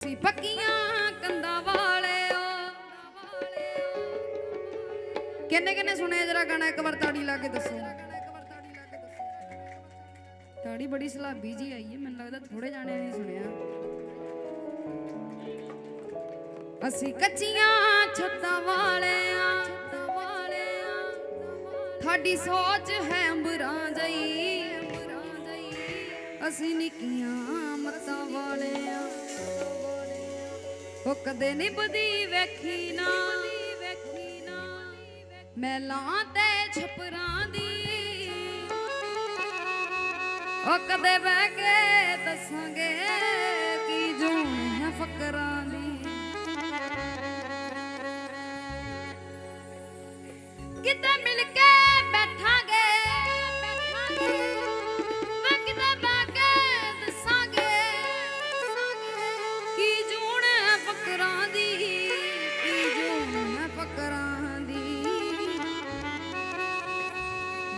ਸੀ ਪੱਕੀਆਂ ਕੰਦਾ ਵਾਲਿਓ। ਕਿੰਨੇ ਕਿੰਨੇ ਸੁਣਿਆ ਜਰਾ ਗਾਣਾ, ਇੱਕ ਵਾਰ ਤਾੜੀ ਲਾ ਕੇ ਦੱਸੋ। ਤਾੜੀ ਬੜੀ ਸਲਾਬੀ ਜੀ ਆਈ ਹੈ, ਮੈਨੂੰ ਲੱਗਦਾ ਥੋੜੇ ਜਾਣਿਆਂ ਨੇ ਸੁਣਿਆ। ਅਸੀਂ ਕੱਚੀਆਂ ਛੱਤਾਂ ਵਾਲਿਆਂ, ਤੁਹਾਡੀ ਸੋਚ ਹੈ ਅੰਬਰਾਂ ਜਈ। ਅਸੀਂ ਨਿੱਕੀਆਂ ਮੱਤਾਂ ਵਾਲਿਆਂ। ਉਹ ਕਦੇ ਨਿਭਦੀ ਵੇਖੀ ਨਾ। ਵੇਖੀ ਨਾ ਮੈਲਾਂ ਤੇ ਛਪਰਾਂ ਦੀ। ਉਹ ਕਦੇ ਬਹਿ ਕੇ ਦੱਸਾਂਗੇ ਕੀ ਜੂਨ ਹੈ ਫਕਰਾਂ ਦੀ। ਕਿਤੇ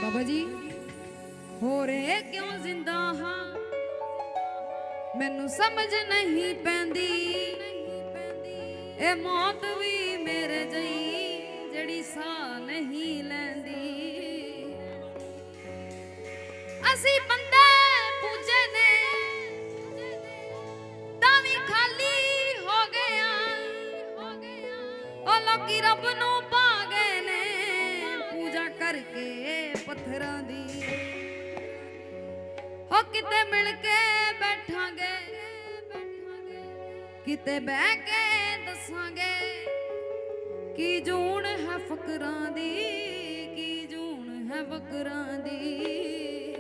ਬਾਬਾ ਜੀ, ਹੋ ਰੇ ਕਿਉਂ ਜ਼ਿੰਦਾ ਹਾਂ? ਮੈਨੂੰ ਸਮਝ ਨਹੀਂ ਪੈਂਦੀ। ਇਹ ਮੌਤ ਵੀ ਮੇਰੇ ਜਈ ਜਿਹੜੀ ਸਾਹ ਨਹੀਂ ਲੈਂਦੀ। ਅਸੀਂ ਬੰਦੇ ਪੂਜੇ ਨੇ, ਤਾਂ ਵੀ ਖਾਲੀ ਹੋ ਗਿਆ ਉਹ ਲੋਕੀ ਰੱਬ ਨੂੰ ਕਰਕੇ ਦੀ। ਹੋ ਕਿਤੇ ਮਿਲ ਕੇ ਬੈਠਾਂਗੇ, ਕਿਤੇ ਬਹਿ ਕੇ ਦੱਸਾਂਗੇ, ਕੀ ਜੂਣ ਹੈ ਫਕਰਾਂ ਦੀ, ਕੀ ਜੂਣ ਹੈ ਫਕਰਾਂ ਦੀ।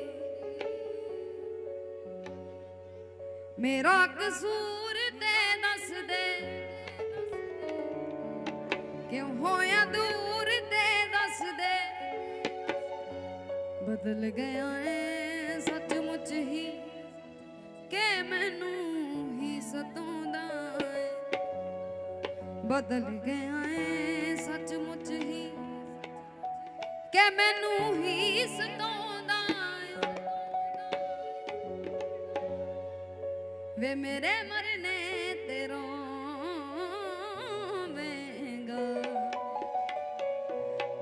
ਮੇਰਾ ਕਸੂਰ ਤੇ ਦੱਸ ਦੇ, ਕਿਉਂ ਹੋਇਆ ਦੂਰ? ਬਦਲ ਗਿਆ ਏ, ਸੱਚਮੁੱਚ ਹੀ ਕਿ ਮੈਨੂੰ ਹੀ ਸਤਾਉਂਦਾ ਏ। ਬਦਲ ਗਿਆ ਏ, ਸੱਚਮੁੱਚ ਹੀ ਕਿ ਮੈਨੂੰ ਹੀ ਸਤਾਉਂਦਾ ਏ। ਵੇ ਮੇਰੇ ਮਰਨੇ ਤੇ ਰੋਵੇਂਗਾ।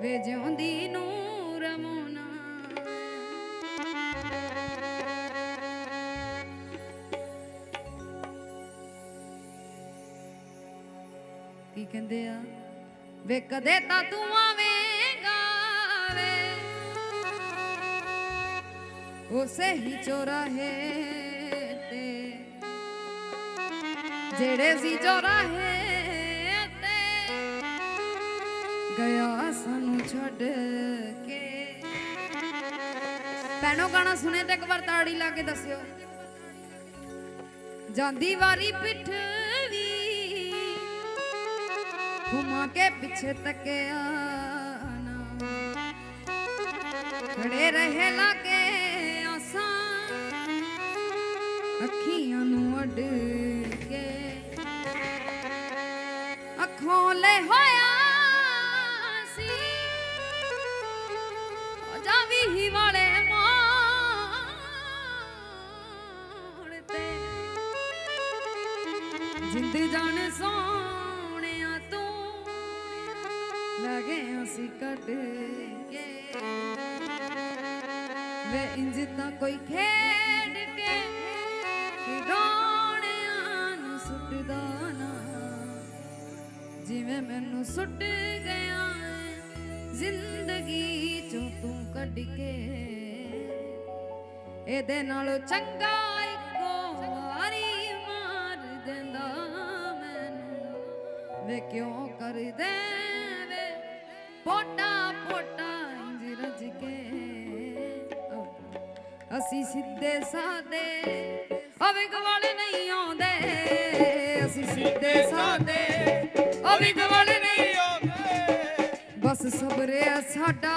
ਵੇ ਜਿਉਂਦੀ ਨੂੰ ਰਮੋਨਾ ਕੀ ਕਹਿੰਦੇ ਆ? ਵੇ ਕਦੇ ਤਾਂ ਤੂੰ ਆਵੇਂਗਾ ਵੇ। ਉਸੇ ਹੀ ਚੋਰਾਹੇ ਤੇ। ਜਿਹੜੇ ਸੀ ਚੋਰਾਹੇ ਤੇ। ਗਿਆ ਸਾਨੂੰ ਛੱਡ ਕੇ ਗਾਣਾ ਸੁਣੇ ਤੇ ਇੱਕ ਵਾਰ ਤਾੜੀ ਲਾ ਕੇ ਦੱਸਿਓ। ਜਾਂਦੀ ਵਾਰੀ ਪਿੱਠ ਵੀ ਘੁਮਾ ਕੇ ਪਿੱਛੇ ਤੱਕਿਆ ਖੜੇ ਰਹੇ ਲਾਗੇ ਆਸਾਂ, ਅੱਖੀਆਂ ਨੂੰ ਅੱਡ ਕੇ। ਅੱਖੋਂ ਲੈ ਹੋਇਆ ਜਿੰਦ ਜਾਣ ਸੋਹਣਿਆ ਤੂੰ ਲਗੇ ਅਸੀਂ ਕੱਢ ਕੇ। ਵੇ ਇੰਜ ਤਾਂ ਕੋਈ ਖੇਡ ਕੇ ਖਿਡੌਣਿਆਂ ਨੂੰ ਸੁੱਟਦਾ ਨਾ। ਜਿਵੇਂ ਮੈਨੂੰ ਸੁੱਟ ਗਿਆ ਜ਼ਿੰਦਗੀ ਚੋਂ ਤੂੰ ਕੱਢ ਕੇ। ਇਹਦੇ ਨਾਲੋਂ ਚੰਗਾ ਵੇ ਕਿਉਂ ਕਰਦੇ ਵੇ ਪੋਟਾ ਪੋਟਾ ਇੰਜ ਰਜ ਕੇ। ਅਸੀਂ ਸਿੱਧੇ ਸਾਦੇ, ਅਵਿਗ ਵਾਲੇ ਨਹੀਂ ਆਉਂਦੇ। ਅਸੀਂ ਸਿੱਧੇ ਸਾਦੇ, ਅਵਿਗ ਵਾਲੇ ਨਹੀਂ ਬਸ ਸਬਰੇ ਆ ਸਾਡਾ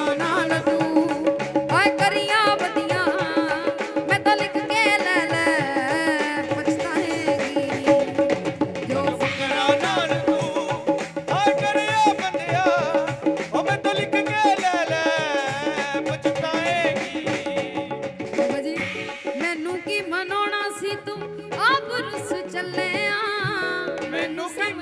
ਚੱਲਿਆ ਮੈਨੂੰ ਕੀ